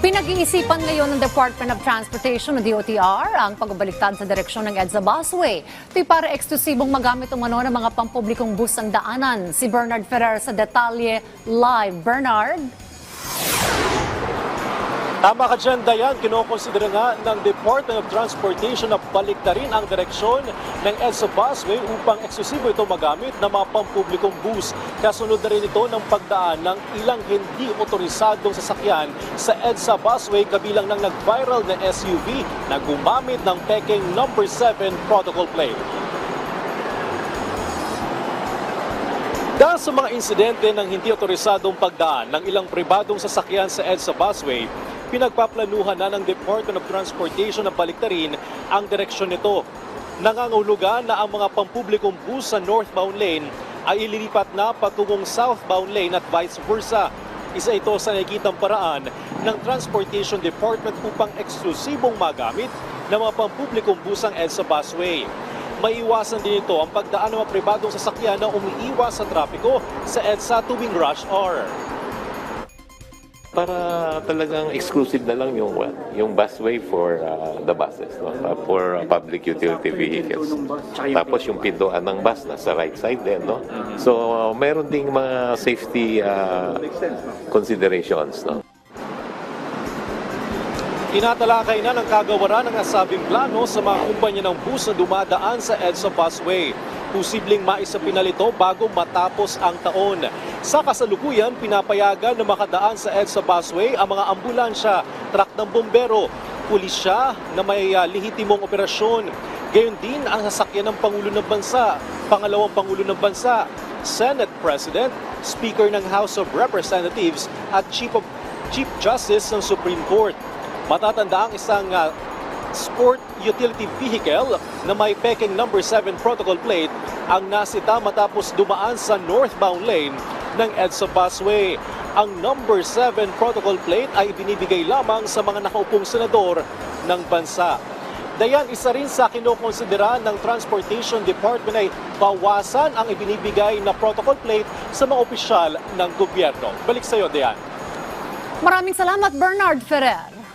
Pinag-iisipan ngayon ng Department of Transportation o DOTR ang pagbabaliktad sa direksyon ng EDSA Busway. Ito'y para eksklusibong magamit umano ng mga pampublikong bus ang daanan. Si Bernard Ferrer sa detalye live. Bernard? Tama ka dyan, Dayan. Kinokonsidera nga ng Department of Transportation na baliktarin ang direksyon ng EDSA Busway upang eksklusibo ito magamit ng mga pampublikong bus. Kasunod na rin ito ng pagdaan ng ilang hindi otorisadong sasakyan sa EDSA Busway kabilang ng nag-viral na SUV na gumamit ng peking number 7 protocol plate. Dahil sa mga insidente ng hindi otorisadong pagdaan ng ilang pribadong sasakyan sa EDSA Busway, pinagpaplanuhan na ng Department of Transportation na baliktarin ang direksyon nito. Nangangulugan na ang mga pampublikong bus sa northbound lane ay ililipat na patungong southbound lane at vice versa. Isa ito sa nakikitang paraan ng Transportation Department upang eksklusibong magamit ng mga pampublikong bus ang EDSA Busway maiwasan din ito ang pagdaan ng mga pribadong sasakyan na umiiwas sa trapiko sa EDSA tuwing rush hour. Para talagang exclusive na lang yung what, yung busway for uh, the buses, no? Uh, for uh, public utility vehicles. Tapos yung pintuan ng bus nasa right side din, no? So uh, meron ding mga safety uh, considerations, no? Tinatalakay na ng kagawaran ng nasabing plano sa mga kumpanya ng bus na dumadaan sa EDSA Busway. Posibleng maisapinal ito bago matapos ang taon. Sa kasalukuyan, pinapayagan na makadaan sa EDSA Busway ang mga ambulansya, truck ng bombero, pulisya na may uh, lehitimong operasyon. Gayon din ang sasakyan ng Pangulo ng Bansa, pangalawang Pangulo ng Bansa, Senate President, Speaker ng House of Representatives at Chief, of, Chief Justice ng Supreme Court. Matatanda ang isang uh, sport utility vehicle na may peking number 7 protocol plate ang nasita matapos dumaan sa northbound lane ng EDSA Busway. Ang number 7 protocol plate ay binibigay lamang sa mga nakaupong senador ng bansa. Dayan, isa rin sa kinokonsidera ng Transportation Department ay bawasan ang ibinibigay na protocol plate sa mga opisyal ng gobyerno. Balik sa iyo, Dayan. Maraming salamat, Bernard Ferrer.